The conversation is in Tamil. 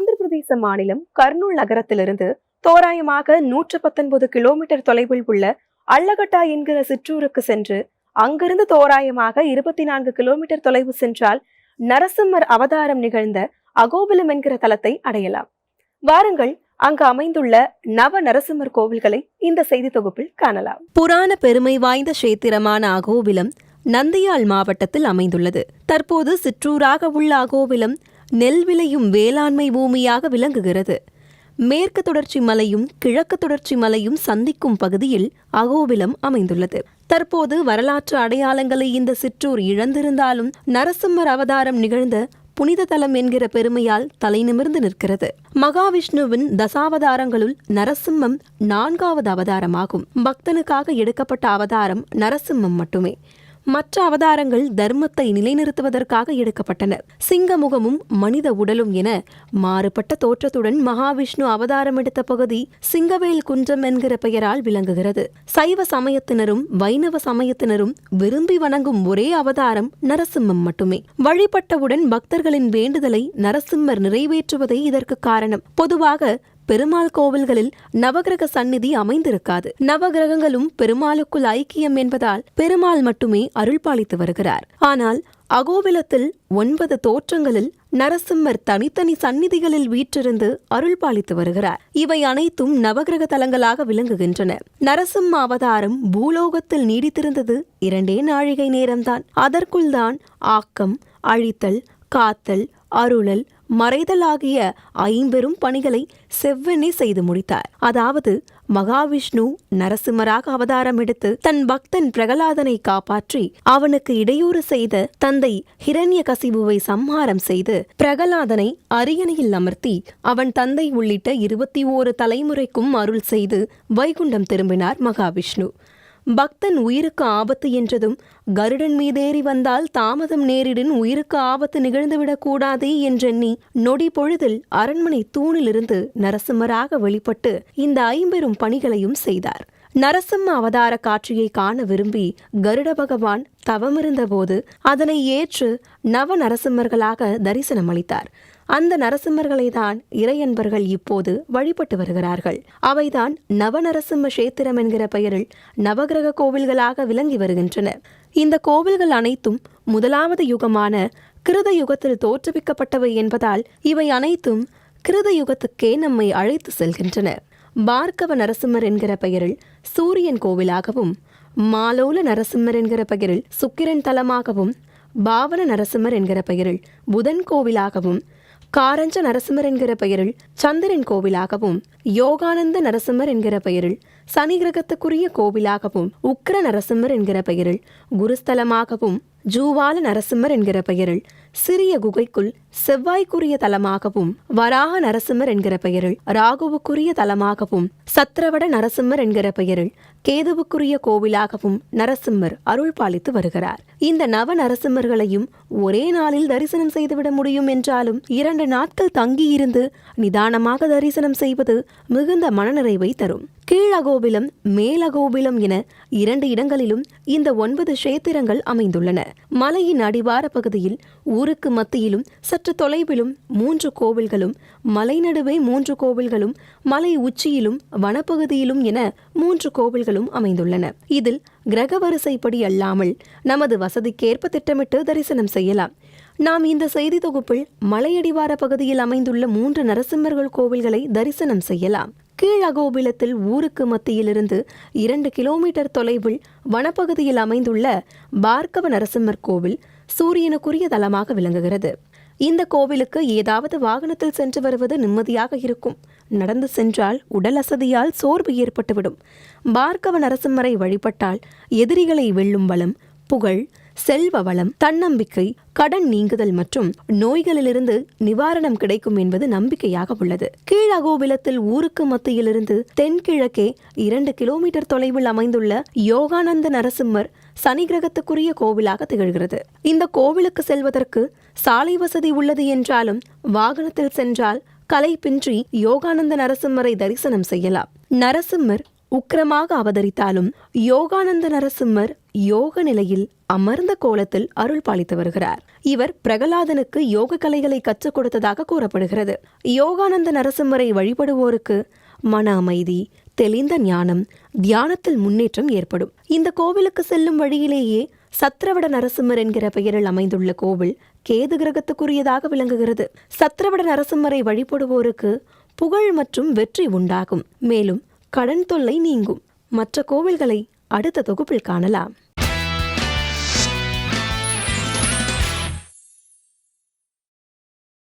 ஆந்திர பிரதேச மாநிலம் கர்னூல் நகரத்திலிருந்து தோராயமாக நூற்று பத்தொன்பது கிலோமீட்டர் தொலைவில் உள்ள அல்லகட்டா என்கிற சிற்றூருக்கு சென்று அங்கிருந்து தோராயமாக இருபத்தி நான்கு கிலோமீட்டர் தொலைவு சென்றால் நரசிம்மர் அவதாரம் நிகழ்ந்த அகோபிலம் என்கிற தலத்தை அடையலாம். வாருங்கள் அங்கு அமைந்துள்ள நவ நரசிம்மர் கோவில்களை இந்த செய்தி தொகுப்பில் காணலாம். புராண பெருமை வாய்ந்த கஷேத்திரமான அகோபிலம் நந்தியால் மாவட்டத்தில் அமைந்துள்ளது. தற்போது சிற்றூராக உள்ள அகோபிலம் நெல் விளையும் வேளாண்மை பூமியாக விளங்குகிறது. மேற்கு தொடர்ச்சி மலையும் கிழக்கு தொடர்ச்சி மலையும் சந்திக்கும் பகுதியில் அகோபிலம் அமைந்துள்ளது. தற்போது வரலாற்று அடையாளங்களை இந்த சிற்றூர் இழந்திருந்தாலும் நரசிம்மர் அவதாரம் நிகழ்ந்த புனித தலம் என்கிற பெருமையால் தலைநிமிர்ந்து நிற்கிறது. மகாவிஷ்ணுவின் தசாவதாரங்களுள் நரசிம்மம் நான்காவது அவதாரமாகும். பக்தனுக்காக எடுக்கப்பட்ட அவதாரம் நரசிம்மம் மட்டுமே. மற்ற அவதாரங்கள் தர்மத்தை நிலைநிறுத்துவதற்காக எடுக்கப்பட்டன. சிங்கமுகமும் மனித உடலும் என மாறுபட்ட தோற்றத்துடன் மகாவிஷ்ணு அவதாரம் எடுத்த பகுதி சிங்கவேல் குன்றம் என்கிற பெயரால் விளங்குகிறது. சைவ சமயத்தினரும் வைணவ சமயத்தினரும் விரும்பி வணங்கும் ஒரே அவதாரம் நரசிம்மம் மட்டுமே. வழிபட்டவுடன் பக்தர்களின் வேண்டுதலை நரசிம்மர் நிறைவேற்றுவதே இதற்கு காரணம். பொதுவாக பெருமாள் கோவில்களில் நவகிரக சந்நிதி அமைந்திருக்காது. நவகிரகங்களும் பெருமாளுக்குள் ஐக்கியம் என்பதால் பெருமாள் மட்டுமே அருள் பாலித்து வருகிறார். ஆனால் அகோவிலத்தில் ஒன்பது தோற்றங்களில் நரசிம்மர் தனித்தனி சந்நிதிகளில் வீற்றிருந்து அருள் பாலித்து வருகிறார். இவை அனைத்தும் நவகிரக தலங்களாக விளங்குகின்றன. நரசிம்ம அவதாரம் பூலோகத்தில் நீடித்திருந்தது இரண்டே நாழிகை நேரம்தான். அதற்குள்தான் ஆக்கம் அழித்தல் காத்தல் அருளல் மறைதலாகிய ஐம்பெரும் பணிகளை செவ்வனே செய்து முடித்தார். அதாவது மகாவிஷ்ணு நரசிம்மராக அவதாரம் எடுத்து தன் பக்தன் பிரகலாதனை காப்பாற்றி அவனுக்கு இடையூறு செய்த தந்தை ஹிரண்ய கசிபுவை சம்ஹாரம் செய்து பிரகலாதனை அரியணையில் அமர்த்தி அவன் தந்தை உள்ளிட்ட இருபத்தி ஓரு தலைமுறைக்கும் அருள் செய்து வைகுண்டம் திரும்பினார் மகாவிஷ்ணு. பக்தன் உயிருக்கு ஆபத்து என்றதும் கருடன் மீதேறி வந்தால் தாமதம் நேரிடின் உயிருக்கு ஆபத்து நிகழ்ந்துவிடக்கூடாது என்றெண்ணி நொடி பொழுதில் அரண்மனை தூணிலிருந்து நரசிம்மராக வெளிப்பட்டு இந்த ஐம்பெரும் பணிகளையும் செய்தார். நரசிம்ம அவதார காட்சியை காண விரும்பி கருட பகவான் தவமிருந்தபோது அதனை ஏற்று நவ நரசிம்மர்களாக தரிசனம் அளித்தார் அந்த நரசிம்மர்களை தான் இறையன்பர்கள் இப்போது வழிபட்டு வருகிறார்கள். அவைதான் நவநரசிம்ம கஷேத்திரம் என்கிற பெயரில் நவகிரக கோவில்களாக விளங்கி வருகின்றன. இந்த கோவில்கள் அனைத்தும் முதலாவது யுகமான கிருத யுகத்தில் தோற்றுவிக்கப்பட்டவை என்பதால் இவை அனைத்தும் கிருத யுகத்துக்கே நம்மை அழைத்து செல்கின்றன. பார்க்கவ நரசிம்மர் என்கிற பெயரில் சூரியன் கோவிலாகவும் மாலோல நரசிம்மர் என்கிற பெயரில் சுக்கிரன் தலமாகவும் பாவன நரசிம்மர் என்கிற பெயரில் புதன் கோவிலாகவும் காரஞ்ச நரசிம்மர் என்கிற பெயரில் சந்திரன் கோவிலாகவும் யோகானந்த நரசிம்மர் என்கிற பெயரில் சனி கிரகத்துக்குரிய கோவிலாகவும் உக்ர நரசிம்மர் என்கிற பெயரில் குருஸ்தலமாகவும் ஜூவால நரசிம்மர் என்கிற பெயரில் சிறிய குகைக்குள் செவ்வாய்க்குரிய தலமாகவும் வராக நரசிம்மர் என்கிற பெயரில் ராகுவுக்குரிய தலமாகவும் சத்திரவட நரசிம்மர் என்கிற பெயரில் கேதுவுக்குரிய கோவிலாகவும் நரசிம்மர் அருள் பாலித்து வருகிறார். இந்த நவ நரசிம்மர்களையும் ஒரே நாளில் தரிசனம் செய்துவிட முடியும் என்றாலும் இரண்டு நாட்கள் தங்கியிருந்து நிதானமாக தரிசனம் செய்வது மிகுந்த மனநிறைவை தரும். கீழகோபிலம் மேலகோபிலம் என இரண்டு இடங்களிலும் இந்த ஒன்பது கஷேத்திரங்கள் அமைந்துள்ளன. மலையின் அடிவார பகுதியில் ஊருக்கு மத்தியிலும் சற்று தொலைவிலும் மூன்று கோவில்களும் மலை நடுவே மூன்று கோவில்களும் மலை உச்சியிலும் வனப்பகுதியிலும் என மூன்று கோவில்களும் அமைந்துள்ளன. இதில் கிரக வரிசைப்படி அல்லாமல் நமது வசதிக்கேற்ப திட்டமிட்டு தரிசனம் செய்யலாம். நாம் இந்த செய்தி தொகுப்பில் மலையடிவார பகுதியில் அமைந்துள்ள மூன்று நரசிம்மர்கள் கோவில்களை தரிசனம் செய்யலாம். கீழகோபிலத்தில் ஊருக்கு மத்தியிலிருந்து இரண்டு கிலோமீட்டர் தொலைவில் வனப்பகுதியில் அமைந்துள்ள பார்க்கவ நரசிம்மர் கோவில் சூரியனுக்குரிய தலமாக விளங்குகிறது. இந்த கோவிலுக்கு ஏதாவது வாகனத்தில் சென்று வருவது நிம்மதியாக இருக்கும். நடந்து சென்றால் உடல் அசதியால் சோர்வு ஏற்பட்டுவிடும். பார்க்கவ நரசிம்மரை வழிபட்டால் எதிரிகளை வெல்லும் பலம் புகழ் செல்வ வளம் தன்னம்பிக்கை கடன் நீங்குதல் மற்றும் நோய்களிலிருந்து நிவாரணம் கிடைக்கும் என்பது நம்பிக்கையாக உள்ளது. கீழகோபிலத்தில் ஊருக்கு மத்தியிலிருந்து தென்கிழக்கே இரண்டு கிலோமீட்டர் தொலைவில் அமைந்துள்ள யோகானந்த நரசிம்மர் சனி கிரகத்துக்குரிய கோவிலாக திகழ்கிறது. இந்த கோவிலுக்கு செல்வதற்கு சாலை வசதி உள்ளது என்றாலும் வாகனத்தில் சென்றால் கலைப்பின்றி யோகானந்த நரசிம்மரை தரிசனம் செய்யலாம். நரசிம்மர் உக்கிரமாக அவதரித்தாலும் யோகானந்த நரசிம்மர் யோக நிலையில் அமர்ந்த கோலத்தில் அருள் பாலித்து வருகிறார். இவர் பிரகலாதனுக்கு யோக கலைகளை கற்றுக் கொடுத்ததாக கூறப்படுகிறது. யோகானந்த நரசிம்மரை வழிபடுவோருக்கு மன அமைதி தெளிந்த ஞானம் தியானத்தில் முன்னேற்றம் ஏற்படும். இந்த கோவிலுக்கு செல்லும் வழியிலேயே சத்திரவட நரசிம்மர் என்கிற பெயரில் அமைந்துள்ள கோவில் கேது கிரகத்துக்குரியதாக விளங்குகிறது. சத்திரவட நரசிம்மரை வழிபடுவோருக்கு புகழ் மற்றும் வெற்றி உண்டாகும். மேலும் கடன் தொல்லை நீங்கும். மற்ற கோவில்களை அடுத்த தொகுப்பில் காணலாம்.